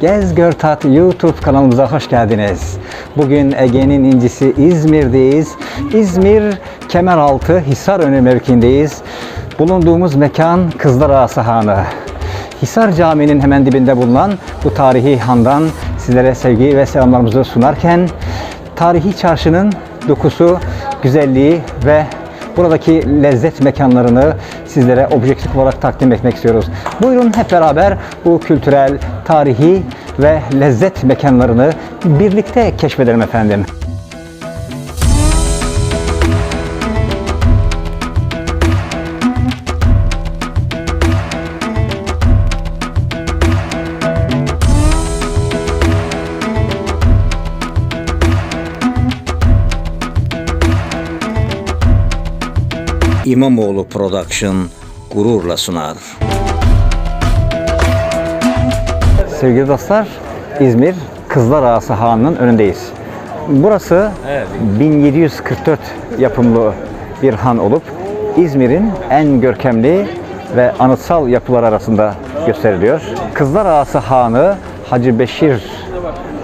Gez Gör Tat YouTube kanalımıza hoş geldiniz. Bugün Ege'nin incisi İzmir'deyiz. İzmir Kemeraltı Hisarönü mevkiindeyiz. Bulunduğumuz mekan Kızlar Sahanı. Hisar Camii'nin hemen dibinde bulunan bu tarihi handan sizlere sevgi ve selamlarımızı sunarken tarihi çarşının dokusu, güzelliği ve buradaki lezzet mekanlarını sizlere objektif olarak takdim etmek istiyoruz. Buyurun hep beraber bu kültürel, tarihi ve lezzet mekanlarını birlikte keşfedelim efendim. İmamoğlu Production gururla sunar. Sevgili dostlar, İzmir Kızlar Ağası Hanı'nın önündeyiz. Burası 1744 yapımlı bir han olup İzmir'in en görkemli ve anıtsal yapılar arasında gösteriliyor. Kızlar Ağası Hanı Hacı Beşir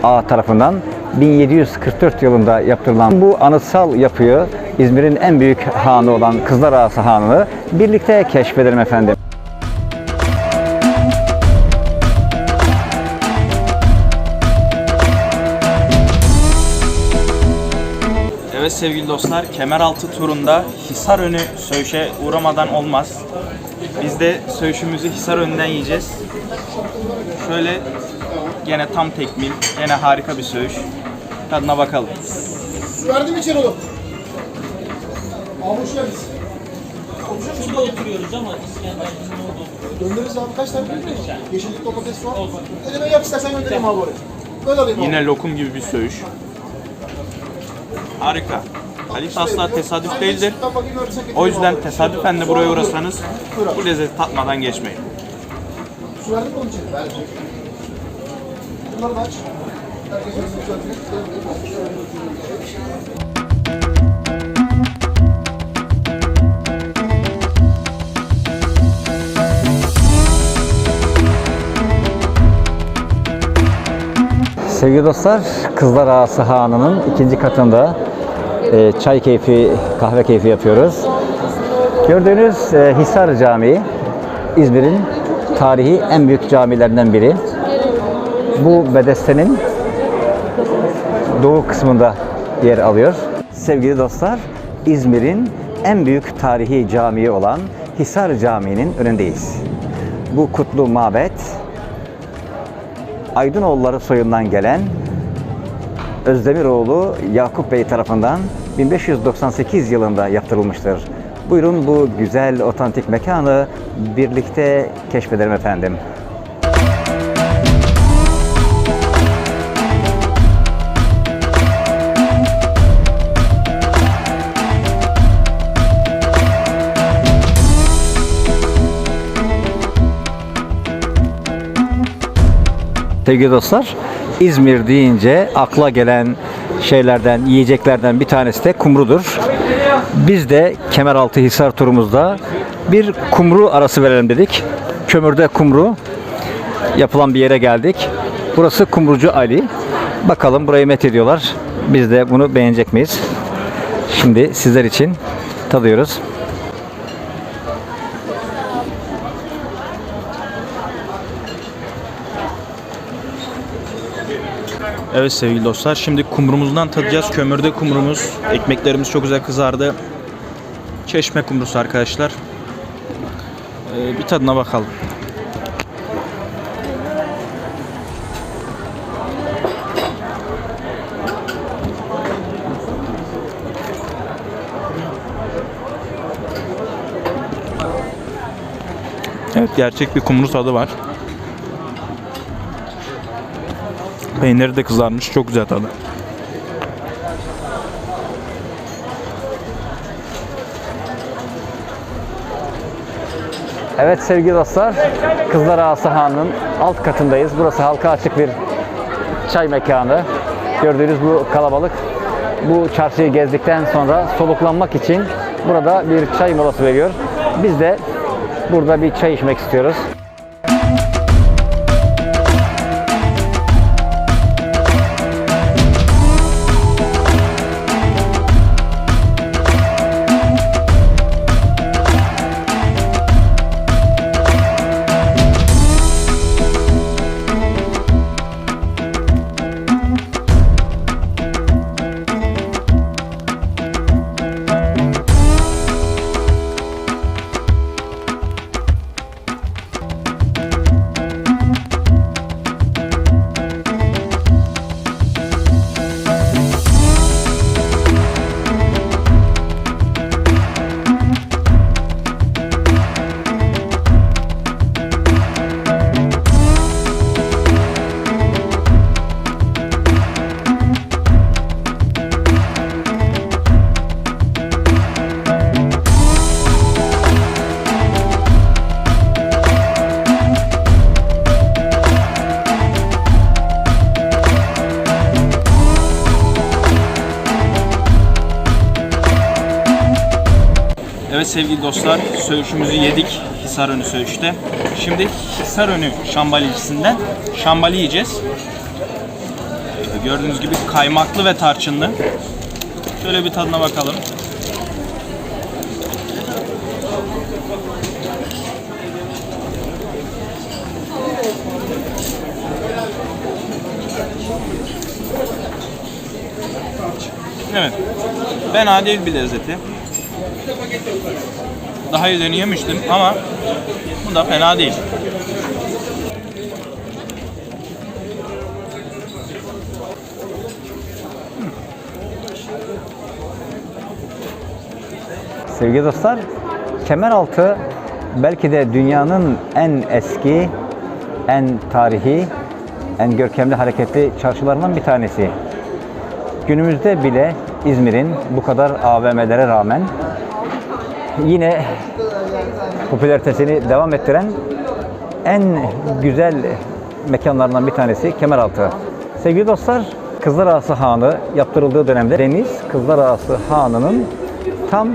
Ağa tarafından 1744 yılında yaptırılan bu anıtsal yapıyı İzmir'in en büyük hanı olan Kızlar Ağası Hanı'nı birlikte keşfedelim efendim. Evet sevgili dostlar, Kemeraltı turunda Hisarönü söğüşe uğramadan olmaz. Biz de söğüşümüzü Hisarönü'nden yiyeceğiz. Şöyle gene tam tekmil, gene harika bir söğüş. Tadına bakalım. Verdim içeri oğlum. Abi hoş geldiniz. Şurada oturuyoruz ama İskender'in ne oldu? Göndeririz abi kaç tane gönderiyoruz? Yeşillik domates soğan. Elime yap istersen göndereyim abi oraya. Böyle alayım abi. Yine lokum gibi bir söğüş. Harika. Halit asla tesadüf değildir. O yüzden tesadüfen de buraya uğrasanız bu lezzeti tatmadan geçmeyin. Su verdin mi onun için? Verdim. Bunları da aç. Sevgili dostlar, Kızlar Ağası Hanı'nın ikinci katında e, çay keyfi, kahve keyfi yapıyoruz. Gördüğünüz e, Hisar Camii, İzmir'in tarihi en büyük camilerinden biri. Bu bedestenin doğu kısmında yer alıyor. Sevgili dostlar, İzmir'in en büyük tarihi camii olan Hisar Camii'nin önündeyiz. Bu kutlu mabet Aydınoğulları soyundan gelen Özdemiroğlu Yakup Bey tarafından 1598 yılında yaptırılmıştır. Buyurun bu güzel otantik mekanı birlikte keşfedelim efendim. Sevgili dostlar, İzmir deyince akla gelen şeylerden, yiyeceklerden bir tanesi de kumrudur. Biz de Kemeraltı Hisar turumuzda bir kumru arası verelim dedik. Kömürde kumru yapılan bir yere geldik. Burası Kumrucu Ali. Bakalım burayı met ediyorlar. Biz de bunu beğenecek miyiz? Şimdi sizler için tadıyoruz. Evet sevgili dostlar, şimdi kumrumuzdan tadacağız. Kömürde kumrumuz, ekmeklerimiz çok güzel kızardı. Çeşme kumrusu arkadaşlar. Ee, bir tadına bakalım. Evet gerçek bir kumru tadı var. Peyniri de kızarmış. Çok güzel tadı. Evet sevgili dostlar, Kızlar Ağası Hanı'nın alt katındayız. Burası halka açık bir çay mekanı. Gördüğünüz bu kalabalık bu çarşıyı gezdikten sonra soluklanmak için burada bir çay molası veriyor. Biz de burada bir çay içmek istiyoruz. Evet sevgili dostlar, söğüşümüzü yedik Hisarönü söğüşte. Şimdi Hisarönü şambalicisinden şambali yiyeceğiz. Ee, Gördüğünüz gibi kaymaklı ve tarçınlı. Şöyle bir tadına bakalım. Evet. Fena değil bir lezzeti. Daha iyilerini yemiştim ama bu da fena değil. Sevgili dostlar, Kemeraltı belki de dünyanın en eski, en tarihi, en görkemli hareketli çarşılarından bir tanesi. Günümüzde bile İzmir'in bu kadar AVM'lere rağmen yine popülaritesini devam ettiren en güzel mekanlarından bir tanesi Kemeraltı. Sevgili dostlar, Kızlar Ağası Hanı yaptırıldığı dönemde deniz Kızlar Ağası Hanı'nın tam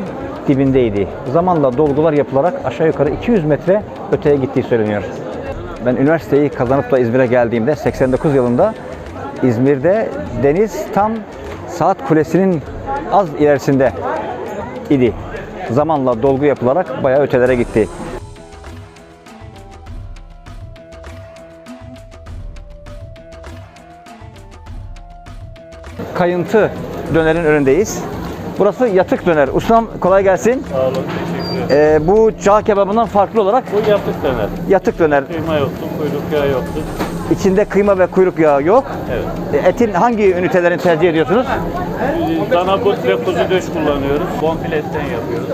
dibindeydi. Zamanla dolgular yapılarak aşağı yukarı 200 metre öteye gittiği söyleniyor. Ben üniversiteyi kazanıp da İzmir'e geldiğimde 89 yılında İzmir'de deniz tam saat kulesinin az ilerisinde idi. Zamanla dolgu yapılarak bayağı ötelere gitti. Kayıntı dönerin önündeyiz. Burası yatık döner. Ustam kolay gelsin. Sağ olun, ederim. Ee, bu cağ kebabından farklı olarak Bu yaptık döner. yatık döner. Kıyma yoktu, kuyruk yağı yoktu. İçinde kıyma ve kuyruk yağı yok. Evet. E, Etin hangi ünitelerini tercih ediyorsunuz? Biz Dana but ve kuzu döş kullanıyoruz. Bonfile etten yapıyoruz.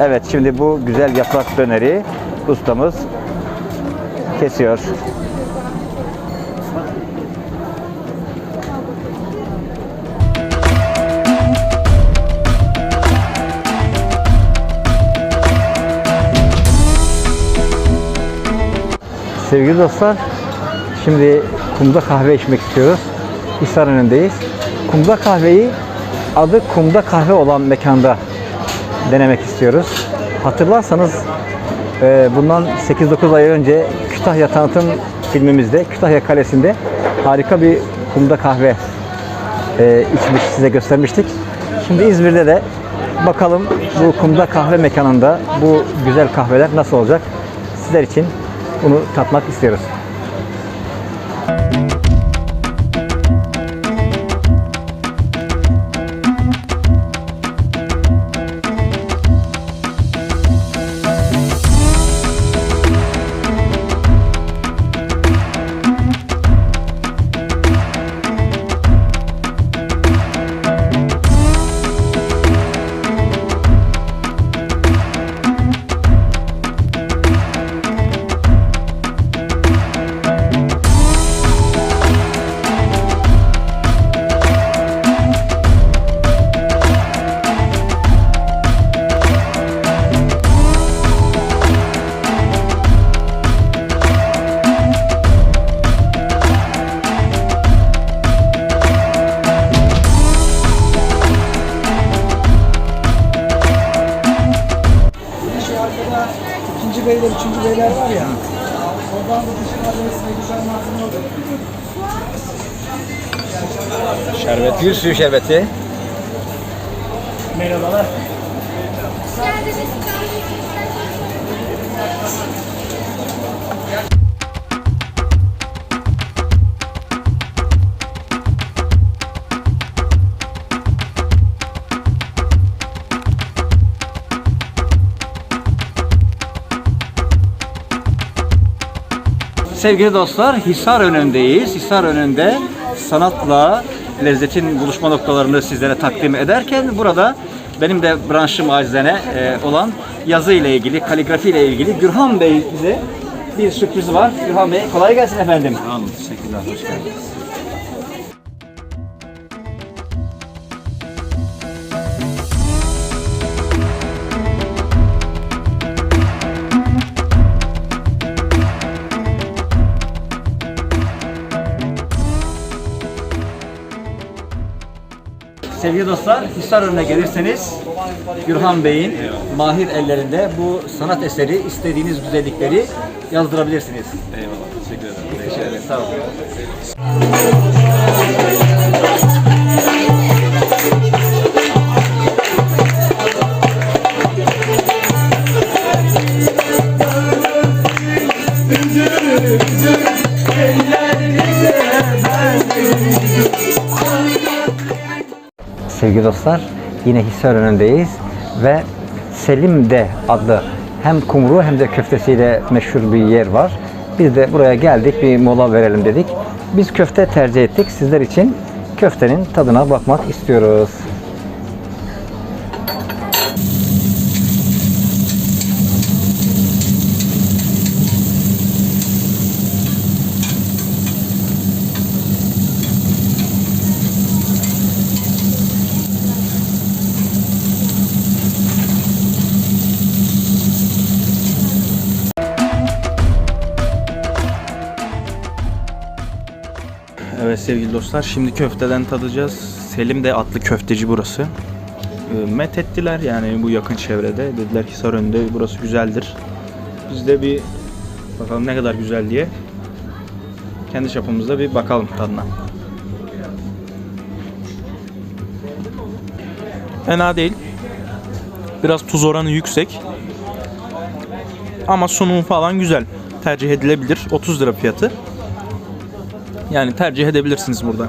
Evet şimdi bu güzel yaprak döneri ustamız kesiyor. Sevgili dostlar, şimdi kumda kahve içmek istiyoruz. Hisar önündeyiz. Kumda kahveyi adı kumda kahve olan mekanda denemek istiyoruz. Hatırlarsanız e, bundan 8-9 ay önce Kütahya tanıtım filmimizde Kütahya Kalesi'nde harika bir kumda kahve e, içmiş size göstermiştik. Şimdi İzmir'de de bakalım bu kumda kahve mekanında bu güzel kahveler nasıl olacak? Sizler için bunu tatmak istiyoruz. Gül suyu şerbeti. Merhabalar. Sevgili dostlar, Hisar önündeyiz. Hisar önünde sanatla lezzetin buluşma noktalarını sizlere takdim ederken burada benim de branşım acizene e, olan yazı ile ilgili, kaligrafi ile ilgili Gürhan Bey bize bir sürpriz var. Gürhan Bey kolay gelsin efendim. Sağ olun, teşekkürler, hoş geldiniz. Sevgili dostlar, Hisar önüne gelirseniz Gürhan Bey'in mahir ellerinde bu sanat eseri istediğiniz güzellikleri yazdırabilirsiniz. Eyvallah. Teşekkür ederim. Teşekkür ederim. Sağ olun. Sevgili dostlar, yine Hisar önündeyiz ve Selim'de adlı hem kumru hem de köftesiyle meşhur bir yer var. Biz de buraya geldik, bir mola verelim dedik. Biz köfte tercih ettik. Sizler için köftenin tadına bakmak istiyoruz. Sevgili dostlar şimdi köfteden tadacağız. Selim de atlı köfteci burası. Ee, Met ettiler yani bu yakın çevrede. Dediler Hisar önünde burası güzeldir. Biz de bir bakalım ne kadar güzel diye kendi çapımızda bir bakalım tadına. Fena değil. Biraz tuz oranı yüksek. Ama sunumu falan güzel. Tercih edilebilir. 30 lira fiyatı. Yani tercih edebilirsiniz burada.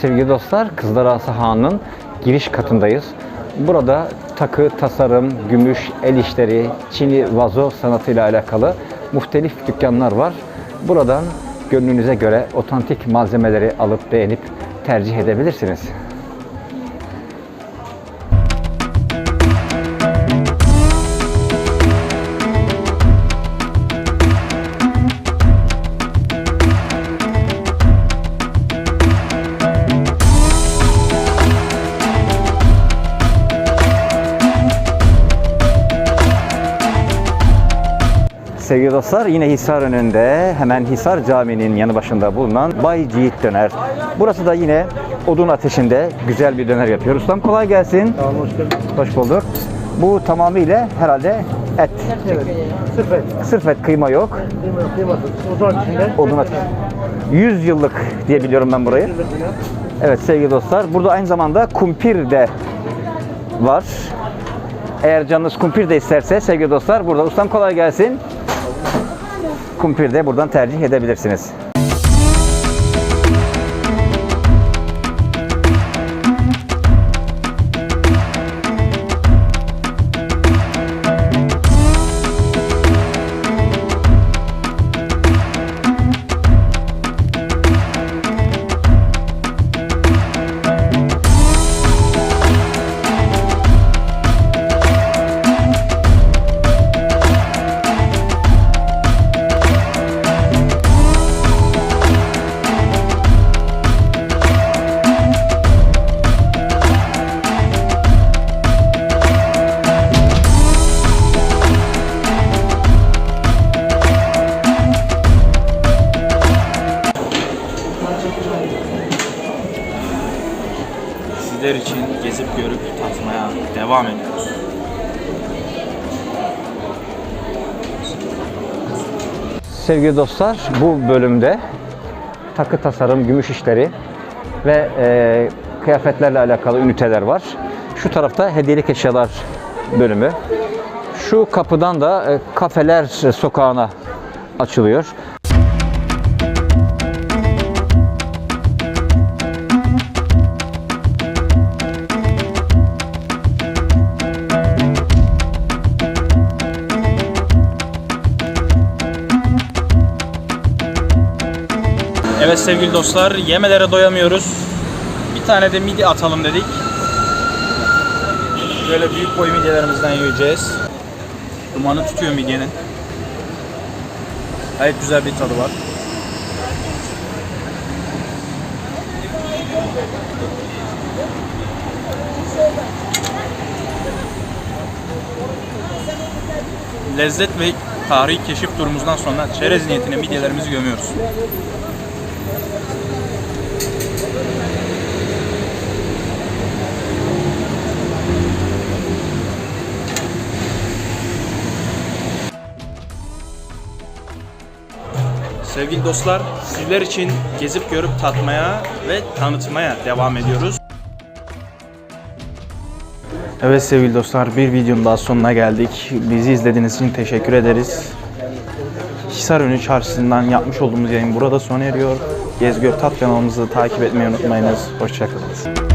Sevgili dostlar, Kızlarası Hanı'nın giriş katındayız. Burada takı, tasarım, gümüş, el işleri, çini, vazo sanatıyla alakalı muhtelif dükkanlar var. Buradan gönlünüze göre otantik malzemeleri alıp beğenip tercih edebilirsiniz. Sevgili dostlar yine Hisar önünde hemen Hisar Camii'nin yanı başında bulunan Bay Ciğit Döner. Burası da yine odun ateşinde güzel bir döner yapıyor. Ustam kolay gelsin. Tamam hoş geldin. Hoş bulduk. Bu tamamıyla herhalde et. Evet. Sırf et. Sırf et kıyma yok. Kıyma yok, kıymasız. O zaman içinde. Odun ateşi. 100 yıllık diye biliyorum ben burayı. Evet sevgili dostlar. Burada aynı zamanda kumpir de var. Eğer canınız kumpir de isterse sevgili dostlar burada ustam kolay gelsin. Kumpir de buradan tercih edebilirsiniz. Sizler için gezip görüp tatmaya devam ediyoruz. Sevgili dostlar, bu bölümde takı tasarım, gümüş işleri ve e, kıyafetlerle alakalı üniteler var. Şu tarafta hediyelik eşyalar bölümü. Şu kapıdan da e, kafeler sokağına açılıyor. Sevgili dostlar, yemelere doyamıyoruz. Bir tane de midi atalım dedik. Böyle büyük boy midyelerimizden yiyeceğiz. Dumanı tutuyor midyenin. Gayet güzel bir tadı var. Lezzet ve tarihi keşif turumuzdan sonra çerez niyetine midyelerimizi gömüyoruz. Sevgili dostlar, sizler için gezip görüp tatmaya ve tanıtmaya devam ediyoruz. Evet sevgili dostlar, bir videonun daha sonuna geldik. Bizi izlediğiniz için teşekkür ederiz. Hisarönü Çarşısı'ndan yapmış olduğumuz yayın burada sona eriyor. Gez Gör Tat kanalımızı takip etmeyi unutmayınız. Hoşçakalın.